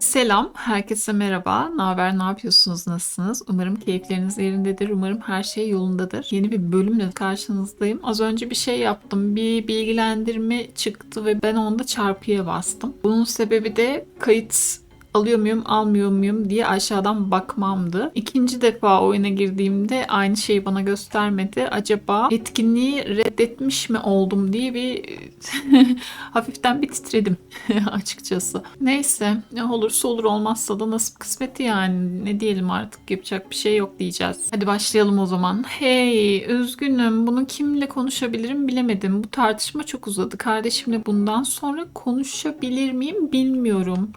Selam, herkese merhaba. Ne haber, ne yapıyorsunuz, nasılsınız? Umarım keyifleriniz yerindedir. Umarım her şey yolundadır. Yeni bir bölümle karşınızdayım. Az önce bir şey yaptım. Bir bilgilendirme çıktı ve ben onda çarpıya bastım. Bunun sebebi de kayıt alıyor muyum, almıyor muyum diye aşağıdan bakmamdı. İkinci defa oyuna girdiğimde aynı şeyi bana göstermedi. Acaba etkinliği reddetmiş mi oldum diye bir hafiften bir titredim açıkçası. Neyse ne olursa olur olmazsa da nasip kısmeti yani ne diyelim artık yapacak bir şey yok diyeceğiz. Hadi başlayalım o zaman. Hey üzgünüm bunu kimle konuşabilirim bilemedim. Bu tartışma çok uzadı. Kardeşimle bundan sonra konuşabilir miyim bilmiyorum.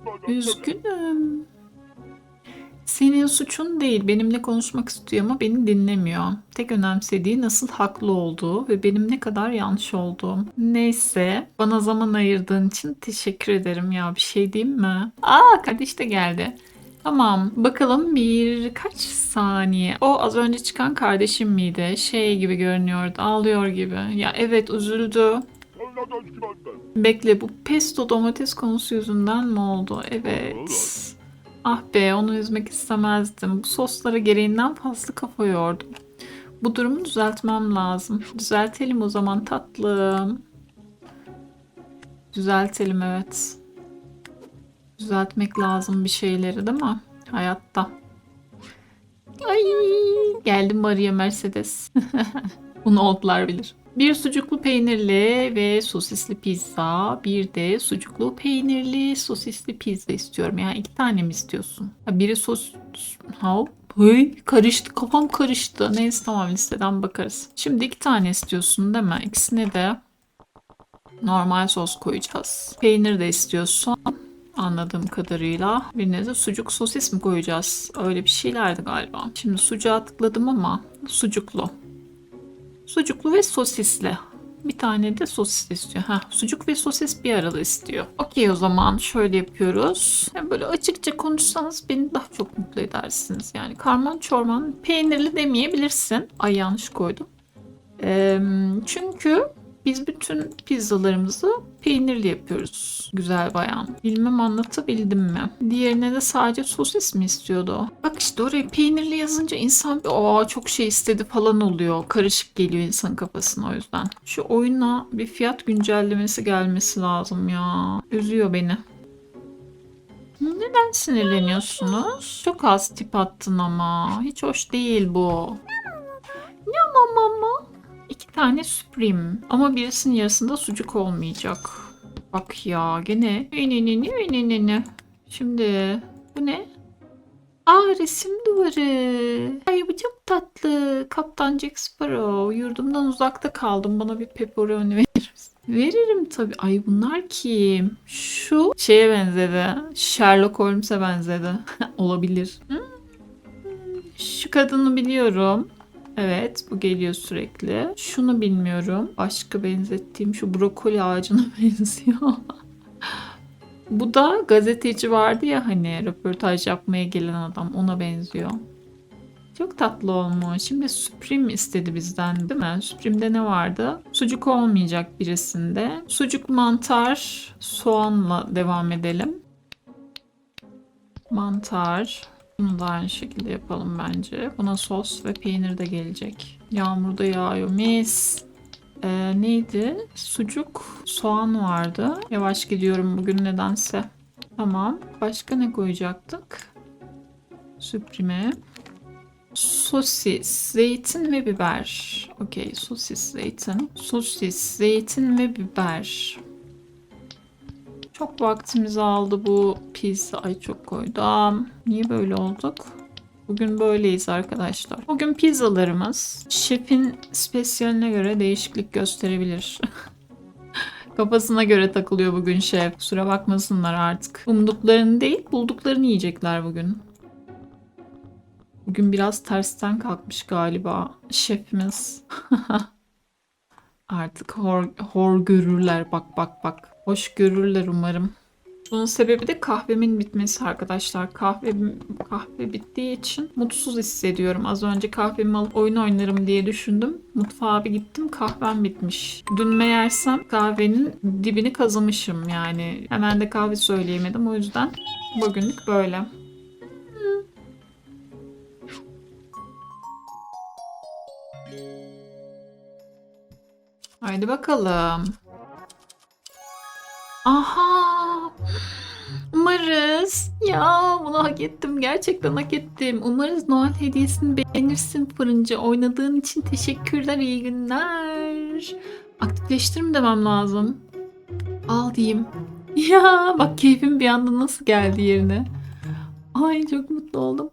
Senin suçun değil. Benimle konuşmak istiyor ama beni dinlemiyor. Tek önemsediği nasıl haklı olduğu ve benim ne kadar yanlış olduğum. Neyse. Bana zaman ayırdığın için teşekkür ederim ya. Bir şey diyeyim mi? Aa kardeş de geldi. Tamam. Bakalım birkaç saniye. O az önce çıkan kardeşim miydi? Şey gibi görünüyordu. Ağlıyor gibi. Ya evet üzüldü. Bekle bu pesto domates konusu yüzünden mi oldu? Evet. Ah be onu üzmek istemezdim. Bu soslara gereğinden fazla kafa yordum. Bu durumu düzeltmem lazım. Düzeltelim o zaman tatlım. Düzeltelim evet. Düzeltmek lazım bir şeyleri değil mi? Hayatta. Ay geldim Maria Mercedes. Bunu oldlar bilir. Bir sucuklu peynirli ve sosisli pizza. Bir de sucuklu peynirli sosisli pizza istiyorum. Yani iki tane mi istiyorsun? Biri sos... Ha, Hey, karıştı kafam karıştı. Neyse tamam listeden bakarız. Şimdi iki tane istiyorsun değil mi? İkisine de normal sos koyacağız. Peynir de istiyorsun. Anladığım kadarıyla. Birine de sucuk sosis mi koyacağız? Öyle bir şeylerdi galiba. Şimdi sucuğa tıkladım ama sucuklu. Sucuklu ve sosisli. Bir tane de sosis istiyor. Ha, sucuk ve sosis bir arada istiyor. Okey o zaman şöyle yapıyoruz. Yani böyle açıkça konuşsanız beni daha çok mutlu edersiniz. Yani karman çorman peynirli demeyebilirsin. Ay yanlış koydum. Ee, çünkü biz bütün pizzalarımızı peynirli yapıyoruz. Güzel bayan. Bilmem anlatabildim mi? Diğerine de sadece sosis mi istiyordu? Bak işte oraya peynirli yazınca insan bir aa çok şey istedi falan oluyor. Karışık geliyor insanın kafasına o yüzden. Şu oyuna bir fiyat güncellemesi gelmesi lazım ya. Üzüyor beni. Neden sinirleniyorsunuz? Çok az tip attın ama. Hiç hoş değil bu. Tane Supreme. Ama birisinin yarısında sucuk olmayacak. Bak ya gene. Ne ne ne ne ne. Şimdi bu ne? Aa resim duvarı. Ay bu çok tatlı. Kaptan Jack Sparrow. Yurdumdan uzakta kaldım. Bana bir pepperoni verir misin? Veririm tabii. Ay bunlar kim? Şu şeye benzedi. Sherlock Holmes'e benzedi. Olabilir. Hmm. Şu kadını biliyorum. Evet bu geliyor sürekli. Şunu bilmiyorum. Başka benzettiğim şu brokoli ağacına benziyor. bu da gazeteci vardı ya hani röportaj yapmaya gelen adam ona benziyor. Çok tatlı olmuş. Şimdi Supreme istedi bizden değil mi? Supreme'de ne vardı? Sucuk olmayacak birisinde. Sucuk mantar soğanla devam edelim. Mantar. Bunu da aynı şekilde yapalım bence. Buna sos ve peynir de gelecek. Yağmur da yağıyor. Mis. Ee, neydi? Sucuk, soğan vardı. Yavaş gidiyorum bugün nedense. Tamam. Başka ne koyacaktık? Süprime. Sosis, zeytin ve biber. Okey, sosis, zeytin. Sosis, zeytin ve biber. Çok vaktimizi aldı bu pizza. Ay çok koydum. Niye böyle olduk? Bugün böyleyiz arkadaşlar. Bugün pizzalarımız şefin spesiyaline göre değişiklik gösterebilir. Kafasına göre takılıyor bugün şef. Kusura bakmasınlar artık. Umduklarını değil bulduklarını yiyecekler bugün. Bugün biraz tersten kalkmış galiba şefimiz. Artık hor, hor görürler bak bak bak. Hoş görürler umarım. Bunun sebebi de kahvemin bitmesi arkadaşlar. Kahve, kahve bittiği için mutsuz hissediyorum. Az önce kahvemi alıp oyun oynarım diye düşündüm. Mutfağa bir gittim kahvem bitmiş. Dün meğersem kahvenin dibini kazımışım yani. Hemen de kahve söyleyemedim o yüzden bugünlük böyle. Haydi bakalım. Umarız. Ya bunu hak ettim. Gerçekten hak ettim. Umarız Noel hediyesini beğenirsin fırıncı. Oynadığın için teşekkürler. iyi günler. Aktifleştir mi demem lazım? Al diyeyim. Ya bak keyfim bir anda nasıl geldi yerine. Ay çok mutlu oldum.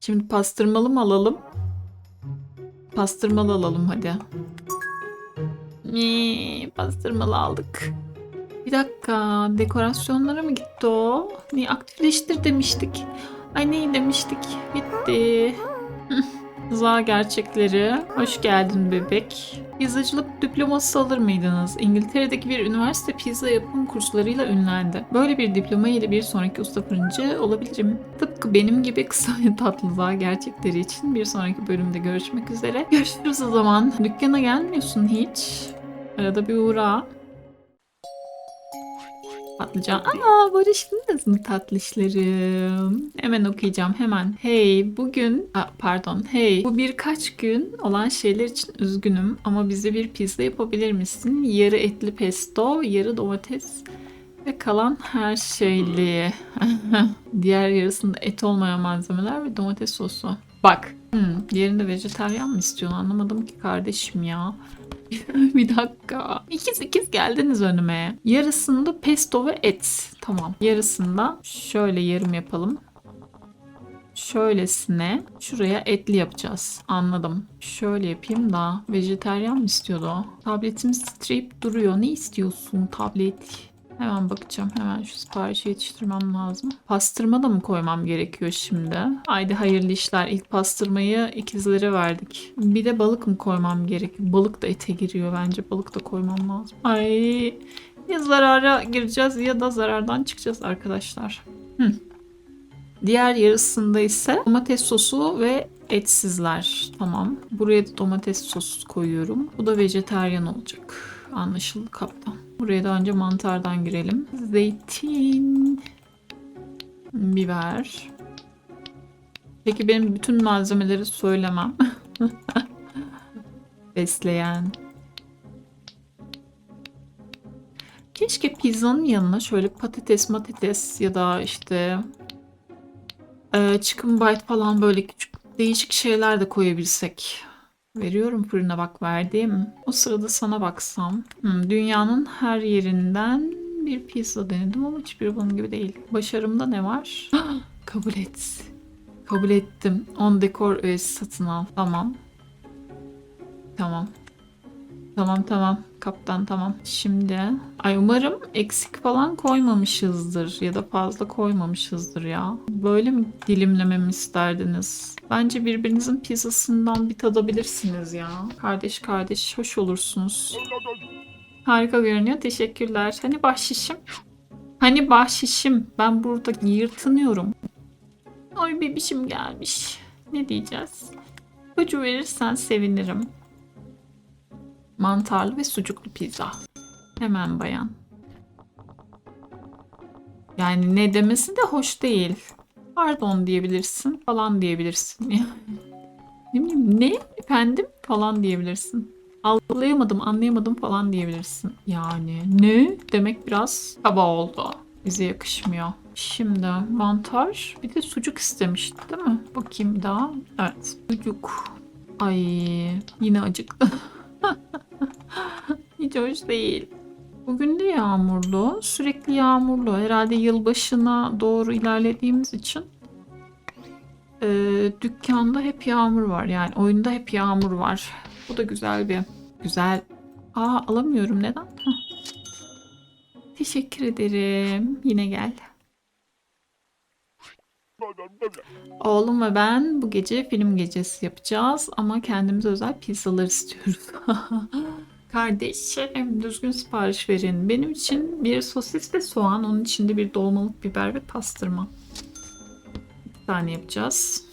Şimdi pastırmalı mı alalım? Pastırmalı alalım hadi. Mi, pastırmalı aldık. Bir dakika, dekorasyonlara mı gitti o? Niye aktifleştir demiştik. Ay neyi demiştik? Bitti. Za gerçekleri. Hoş geldin bebek. Pizzacılık diploması alır mıydınız? İngiltere'deki bir üniversite pizza yapım kurslarıyla ünlendi. Böyle bir diploma ile bir sonraki usta fırıncı olabilirim. Tıpkı benim gibi kısa ve tatlı za gerçekleri için bir sonraki bölümde görüşmek üzere. Görüşürüz o zaman. Dükkana gelmiyorsun hiç. Arada bir uğra. Patlıcan. Aa barıştınız mı tatlışlarım? Hemen okuyacağım hemen. Hey bugün Aa, pardon hey bu birkaç gün olan şeyler için üzgünüm ama bize bir pizza yapabilir misin? Yarı etli pesto, yarı domates ve kalan her şeyli. Diğer yarısında et olmayan malzemeler ve domates sosu. Bak. Hmm, diğerinde vejetaryen mı istiyorsun? Anlamadım ki kardeşim ya. bir dakika. İkiz ikiz geldiniz önüme. Yarısında pesto ve et. Tamam. Yarısında şöyle yarım yapalım. Şöylesine şuraya etli yapacağız. Anladım. Şöyle yapayım da vejeteryan mı istiyordu o? Tabletimiz titreyip duruyor. Ne istiyorsun tablet? Hemen bakacağım. Hemen şu siparişi yetiştirmem lazım. Pastırma da mı koymam gerekiyor şimdi? Haydi hayırlı işler. İlk pastırmayı ikizlere verdik. Bir de balık mı koymam gerekiyor? Balık da ete giriyor bence. Balık da koymam lazım. Ay ya zarara gireceğiz ya da zarardan çıkacağız arkadaşlar. Hı. Diğer yarısında ise domates sosu ve etsizler. Tamam. Buraya da domates sosu koyuyorum. Bu da vejeteryan olacak. Anlaşıldı kaptan. Buraya da önce mantardan girelim. Zeytin. Biber. Peki benim bütün malzemeleri söylemem. Besleyen. Keşke pizzanın yanına şöyle patates matates ya da işte e, chicken bite falan böyle küçük değişik şeyler de koyabilsek. Veriyorum fırına bak verdim. O sırada sana baksam. Hmm, dünyanın her yerinden bir pizza denedim ama hiçbiri bunun gibi değil. Başarımda ne var? Kabul et. Kabul ettim. On dekor öğesi satın al. Tamam. Tamam. Tamam tamam. Kaptan tamam. Şimdi ay umarım eksik falan koymamışızdır ya da fazla koymamışızdır ya. Böyle mi dilimlememi isterdiniz? Bence birbirinizin pizzasından bir tadabilirsiniz ya. Kardeş kardeş hoş olursunuz. Harika görünüyor. Teşekkürler. Hani bahşişim? Hani bahşişim? Ben burada yırtınıyorum. Ay bebişim gelmiş. Ne diyeceğiz? Çocuğu verirsen sevinirim. Mantarlı ve sucuklu pizza. Hemen bayan. Yani ne demesi de hoş değil. Pardon diyebilirsin falan diyebilirsin. ne ne efendim falan diyebilirsin. Algılayamadım anlayamadım falan diyebilirsin. Yani ne demek biraz kaba oldu. Bize yakışmıyor. Şimdi mantar bir de sucuk istemişti değil mi? Bakayım daha. Evet sucuk. Ay yine acıktı. Hiç hoş değil. Bugün de yağmurlu. Sürekli yağmurlu. Herhalde yılbaşına doğru ilerlediğimiz için e, dükkanda hep yağmur var. Yani oyunda hep yağmur var. Bu da güzel bir güzel. Aa alamıyorum neden? Hah. Teşekkür ederim. Yine gel. Oğlum ve ben bu gece film gecesi yapacağız ama kendimize özel pizzalar istiyoruz. Kardeşim düzgün sipariş verin. Benim için bir sosis ve soğan, onun içinde bir dolmalık biber ve pastırma. Bir tane yapacağız.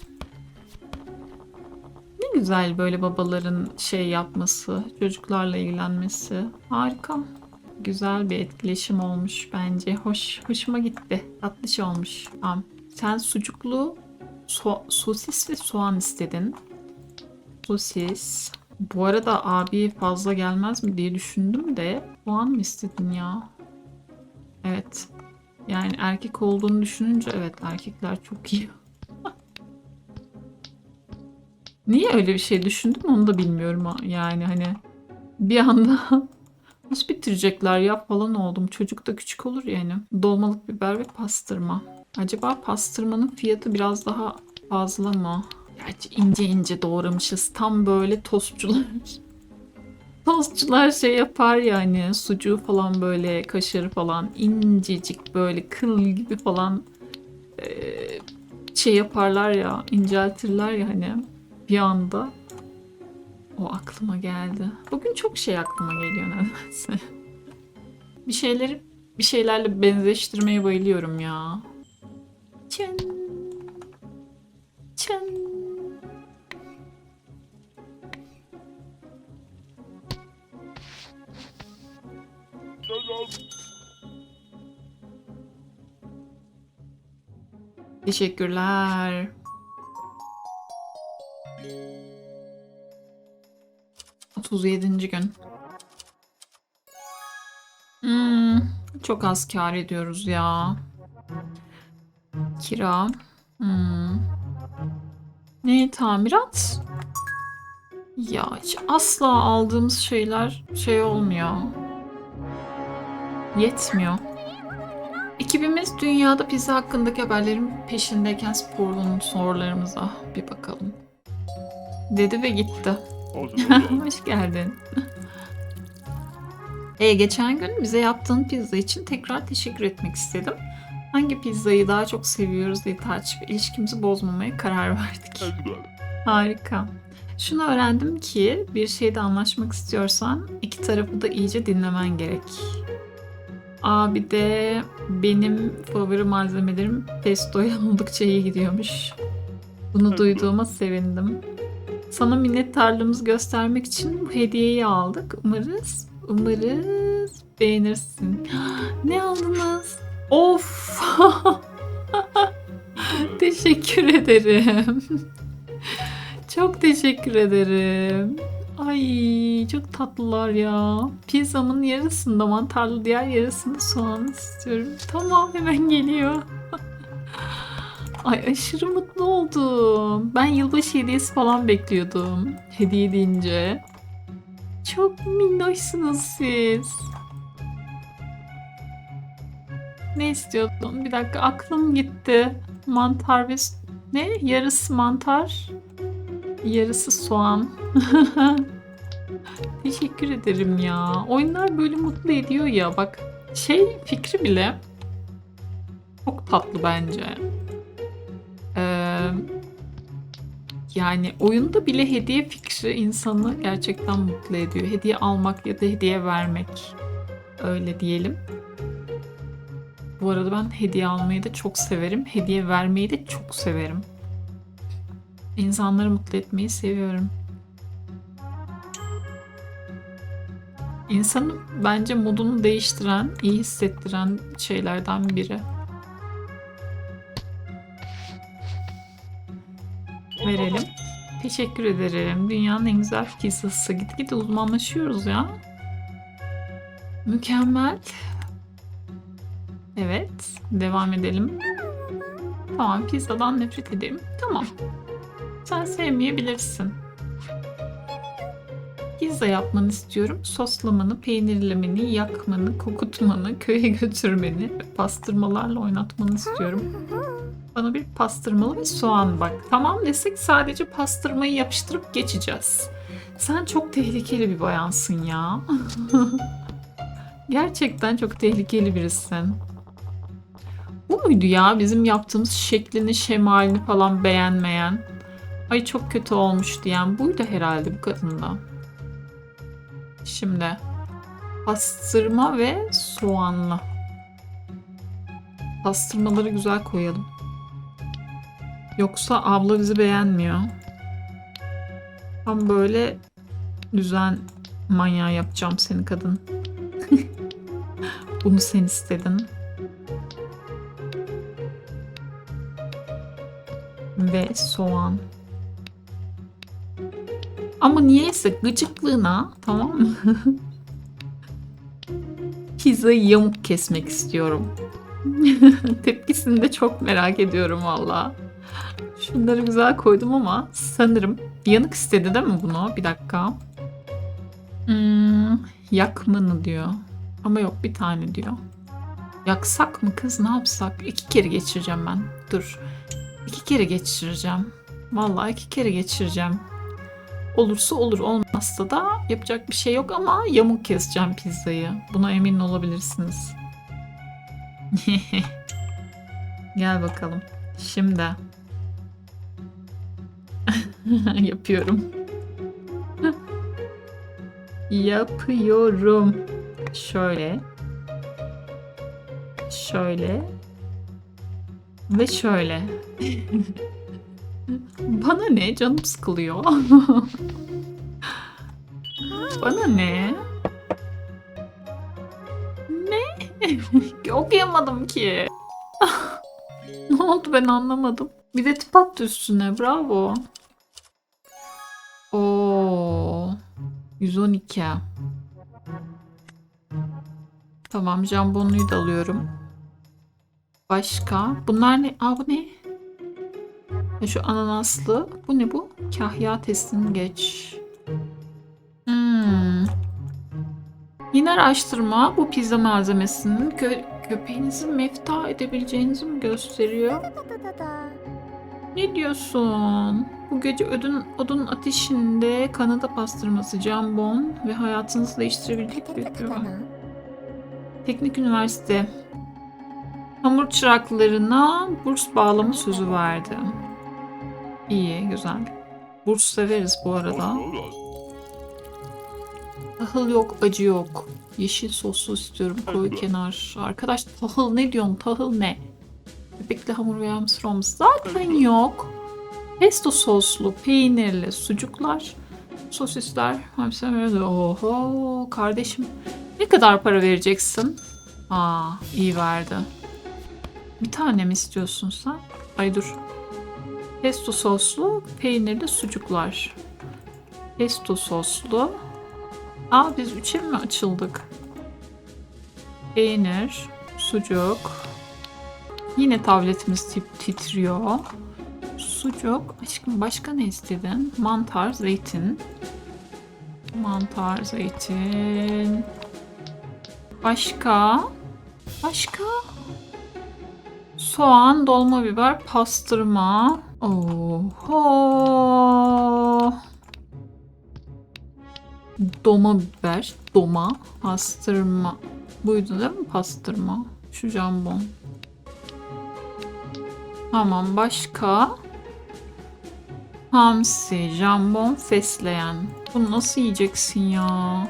Ne güzel böyle babaların şey yapması, çocuklarla ilgilenmesi. Harika. Güzel bir etkileşim olmuş bence. Hoş, hoşuma gitti. Tatlış olmuş. Tamam. Sen sucuklu so- sosis ve soğan istedin. Sosis. Bu arada abi fazla gelmez mi diye düşündüm de soğan mı istedin ya? Evet. Yani erkek olduğunu düşününce evet erkekler çok iyi. Niye öyle bir şey düşündüm onu da bilmiyorum. Yani hani bir anda nasıl bitirecekler ya falan oldum. Çocuk da küçük olur yani. Dolmalık biber ve pastırma. Acaba pastırmanın fiyatı biraz daha fazla mı? Gerçi ince ince doğramışız. Tam böyle tostçular. Tostçular şey yapar ya hani sucuğu falan böyle kaşarı falan incecik böyle kıl gibi falan eee, şey yaparlar ya inceltirler ya hani bir anda. O aklıma geldi. Bugün çok şey aklıma geliyor nedense. bir şeyleri bir şeylerle benzeştirmeye bayılıyorum ya. Çın. Çın. Teşekkürler. Otuz yedinci gün. Hmm, çok az kar ediyoruz ya. Kira. Hmm. Ne tamirat? Ya hiç asla aldığımız şeyler şey olmuyor. Yetmiyor. Ekibimiz dünyada pizza hakkındaki haberlerin peşindeyken sporun sorularımıza bir bakalım. Dedi ve gitti. Hoş geldin. E, geçen gün bize yaptığın pizza için tekrar teşekkür etmek istedim. Hangi pizzayı daha çok seviyoruz diye tartışıp ilişkimizi bozmamaya karar verdik. Harika. Şunu öğrendim ki bir şeyde anlaşmak istiyorsan iki tarafı da iyice dinlemen gerek. Aa bir de benim favori malzemelerim pestoya oldukça iyi gidiyormuş. Bunu duyduğuma sevindim. Sana minnettarlığımızı göstermek için bu hediyeyi aldık. Umarız, umarız beğenirsin. Ne aldınız? Of! teşekkür ederim. Çok teşekkür ederim. Ay çok tatlılar ya. Pizzamın yarısında mantarlı diğer yarısında soğan istiyorum. Tamam hemen geliyor. Ay aşırı mutlu oldum. Ben yılbaşı hediyesi falan bekliyordum. Hediye deyince. Çok minnoşsunuz siz. Ne istiyordun? Bir dakika aklım gitti. Mantar ve... Ne? Yarısı mantar. Yarısı soğan. Teşekkür ederim ya. Oyunlar böyle mutlu ediyor ya. Bak şey fikri bile çok tatlı bence. Ee, yani oyunda bile hediye fikri insanı gerçekten mutlu ediyor. Hediye almak ya da hediye vermek. Öyle diyelim. Bu arada ben hediye almayı da çok severim. Hediye vermeyi de çok severim. İnsanları mutlu etmeyi seviyorum. İnsanın bence modunu değiştiren, iyi hissettiren şeylerden biri. Verelim. Teşekkür ederim. Dünyanın en güzel pizzası. Gitgide uzmanlaşıyoruz ya. Mükemmel. Evet. Devam edelim. Tamam pizzadan nefret ederim. Tamam. Sen sevmeyebilirsin. Pizza yapmanı istiyorum. Soslamanı, peynirlemeni, yakmanı, kokutmanı, köye götürmeni ve pastırmalarla oynatmanı istiyorum. Bana bir pastırmalı ve soğan bak. Tamam desek sadece pastırmayı yapıştırıp geçeceğiz. Sen çok tehlikeli bir bayansın ya. Gerçekten çok tehlikeli birisin. Bu muydu ya bizim yaptığımız şeklini, şemalini falan beğenmeyen? Ay çok kötü olmuş diyen buydu herhalde bu kadında. Şimdi pastırma ve soğanlı. Pastırmaları güzel koyalım. Yoksa abla bizi beğenmiyor. Tam böyle düzen manyağı yapacağım seni kadın. Bunu sen istedin. Ve soğan. Ama niyeyse gıcıklığına tamam mı? Pizzayı yamuk kesmek istiyorum. Tepkisini de çok merak ediyorum valla. Şunları güzel koydum ama sanırım yanık istedi değil mi bunu? Bir dakika. Hmm, yakmanı diyor. Ama yok bir tane diyor. Yaksak mı kız ne yapsak? İki kere geçireceğim ben. Dur. İki kere geçireceğim. Vallahi iki kere geçireceğim. Olursa olur olmazsa da yapacak bir şey yok ama yamuk keseceğim pizzayı. Buna emin olabilirsiniz. Gel bakalım. Şimdi. Yapıyorum. Yapıyorum. Şöyle. Şöyle. Ve şöyle. Bana ne? Canım sıkılıyor. Bana ne? Ne? Okuyamadım ki. ne oldu ben anlamadım. Bir de tip attı üstüne. Bravo. Oo. 112. Tamam jambonluyu da alıyorum. Başka? Bunlar ne? Aa bu ne? Şu ananaslı. Bu ne bu? Kahya testini geç. Hmm. Yine araştırma bu pizza malzemesinin kö köpeğinizi mefta edebileceğinizi mi gösteriyor? Ne diyorsun? Bu gece ödün, odun ateşinde Kanada pastırması, jambon ve hayatınızı değiştirebilecek bir Teknik üniversite. Hamur çıraklarına burs bağlama sözü verdi. İyi, güzel. Burs severiz bu arada. Tahıl yok, acı yok. Yeşil soslu istiyorum, koyu kenar. Arkadaş tahıl ne diyorsun? Tahıl ne? Bebekli hamur veya mısır olması zaten yok. Pesto soslu, peynirli sucuklar, sosisler. Hepsi böyle. Oho kardeşim. Ne kadar para vereceksin? Aa iyi verdi. Bir tane mi istiyorsun sen? Ay dur. Pesto soslu, peynirli sucuklar. Pesto soslu. Aa biz üçe mi açıldık? Peynir, sucuk. Yine tabletimiz titriyor. Sucuk. Aşkım başka ne istedin? Mantar, zeytin. Mantar, zeytin. Başka? Başka? Soğan, dolma biber, pastırma. Oho. Doma biber, doma, pastırma. Buydu değil mi pastırma? Şu jambon. Tamam başka? Hamsi, jambon, fesleğen. Bunu nasıl yiyeceksin ya?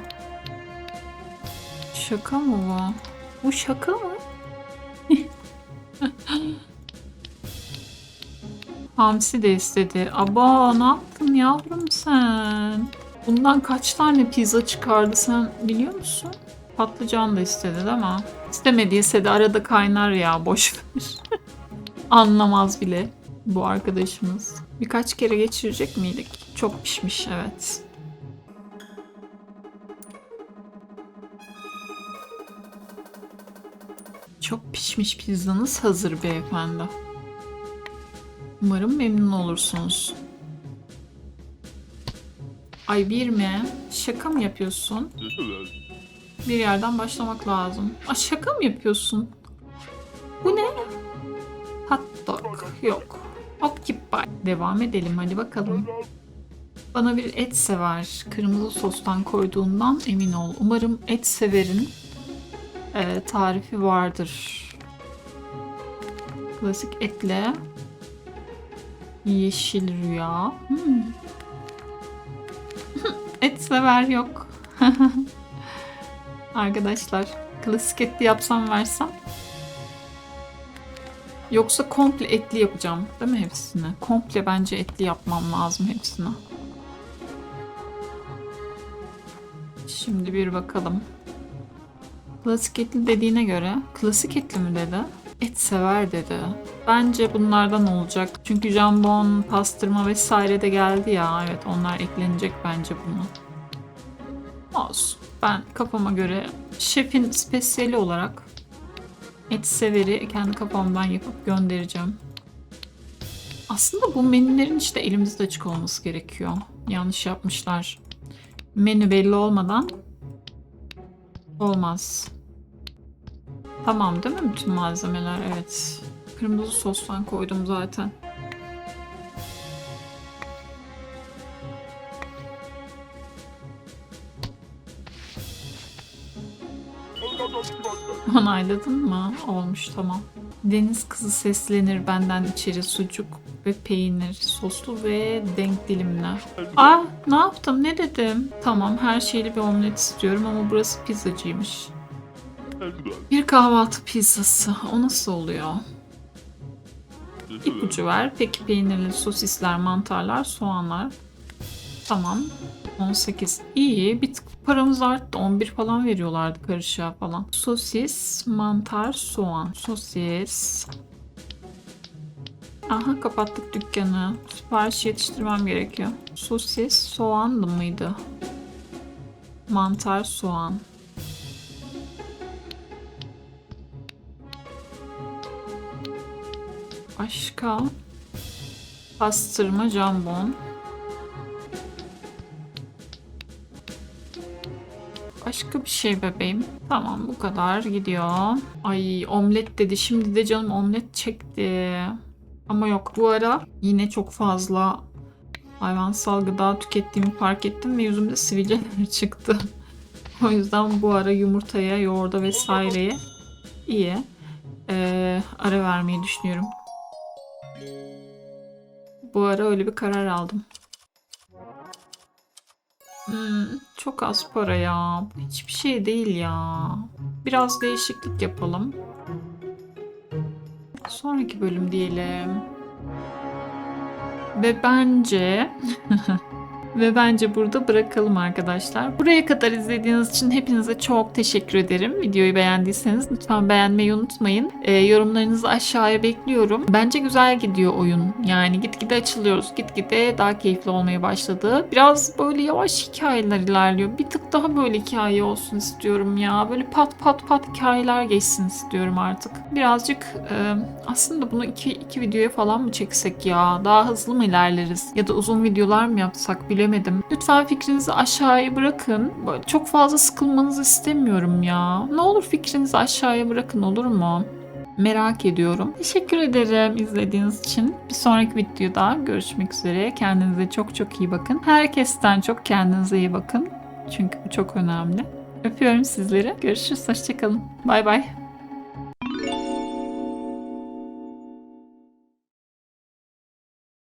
Şaka mı bu? Bu şaka mı? Hamsi de istedi. Aba ne yaptın yavrum sen? Bundan kaç tane pizza çıkardı sen biliyor musun? Patlıcan da istedi değil mi? İstemediyse de arada kaynar ya boş ver. Anlamaz bile bu arkadaşımız. Birkaç kere geçirecek miydik? Çok pişmiş evet. Çok pişmiş pizzanız hazır beyefendi. Umarım memnun olursunuz. Ay bir mi? Şaka mı yapıyorsun? Bir yerden başlamak lazım. Aa, şaka mı yapıyorsun? Bu ne? Hot dog. Yok. Occupy. Devam edelim hadi bakalım. Bana bir et sever. Kırmızı sostan koyduğundan emin ol. Umarım et severin e, tarifi vardır. Klasik etle yeşil rüya. Hmm. et sever yok. Arkadaşlar klasik etli yapsam versem. Yoksa komple etli yapacağım değil mi hepsini? Komple bence etli yapmam lazım hepsini. Şimdi bir bakalım. Klasik etli dediğine göre klasik etli mi dedi? Et sever dedi. Bence bunlardan olacak. Çünkü jambon, pastırma vesaire de geldi ya. Evet onlar eklenecek bence buna. Olsun. Ben kafama göre şefin spesiyeli olarak et severi kendi kafamdan yapıp göndereceğim. Aslında bu menülerin işte elimizde açık olması gerekiyor. Yanlış yapmışlar. Menü belli olmadan olmaz. Tamam değil mi bütün malzemeler? Evet. Kırmızı sostan koydum zaten. Onayladın mı? Olmuş tamam. Deniz kızı seslenir benden içeri sucuk ve peynir, soslu ve denk dilimler. Aa ne yaptım ne dedim? Tamam her şeyli bir omlet istiyorum ama burası pizzacıymış. Bir kahvaltı pizzası. O nasıl oluyor? İpucu ver. Peki peynirli sosisler, mantarlar, soğanlar. Tamam. 18. İyi. Bir tık paramız arttı. 11 falan veriyorlardı karışığa falan. Sosis, mantar, soğan. Sosis. Aha kapattık dükkanı. Sipariş yetiştirmem gerekiyor. Sosis, soğanlı mıydı? Mantar, soğan. Başka? Pastırma, jambon. Başka bir şey bebeğim. Tamam bu kadar gidiyor. Ay omlet dedi. Şimdi de canım omlet çekti. Ama yok bu ara yine çok fazla hayvansal gıda tükettiğimi fark ettim ve yüzümde sivilceler çıktı. o yüzden bu ara yumurtaya, yoğurda vesaireye iyi ee, ara vermeyi düşünüyorum. Bu ara öyle bir karar aldım. Hmm, çok az para ya. Bu hiçbir şey değil ya. Biraz değişiklik yapalım. Sonraki bölüm diyelim. Ve bence ve bence burada bırakalım arkadaşlar. Buraya kadar izlediğiniz için hepinize çok teşekkür ederim. Videoyu beğendiyseniz lütfen beğenmeyi unutmayın. Ee, yorumlarınızı aşağıya bekliyorum. Bence güzel gidiyor oyun. Yani gitgide açılıyoruz. Gitgide daha keyifli olmaya başladı. Biraz böyle yavaş hikayeler ilerliyor. Bir tık daha böyle hikaye olsun istiyorum ya. Böyle pat pat pat hikayeler geçsin istiyorum artık. Birazcık e, aslında bunu iki, iki videoya falan mı çeksek ya? Daha hızlı mı ilerleriz? Ya da uzun videolar mı yapsak bilemedim. Lütfen fikrinizi aşağıya bırakın. Çok fazla sıkılmanızı istemiyorum ya. Ne olur fikrinizi aşağıya bırakın olur mu? Merak ediyorum. Teşekkür ederim izlediğiniz için. Bir sonraki videoda görüşmek üzere. Kendinize çok çok iyi bakın. Herkesten çok kendinize iyi bakın. Çünkü bu çok önemli. Öpüyorum sizleri. Görüşürüz. Hoşçakalın. Bay bay.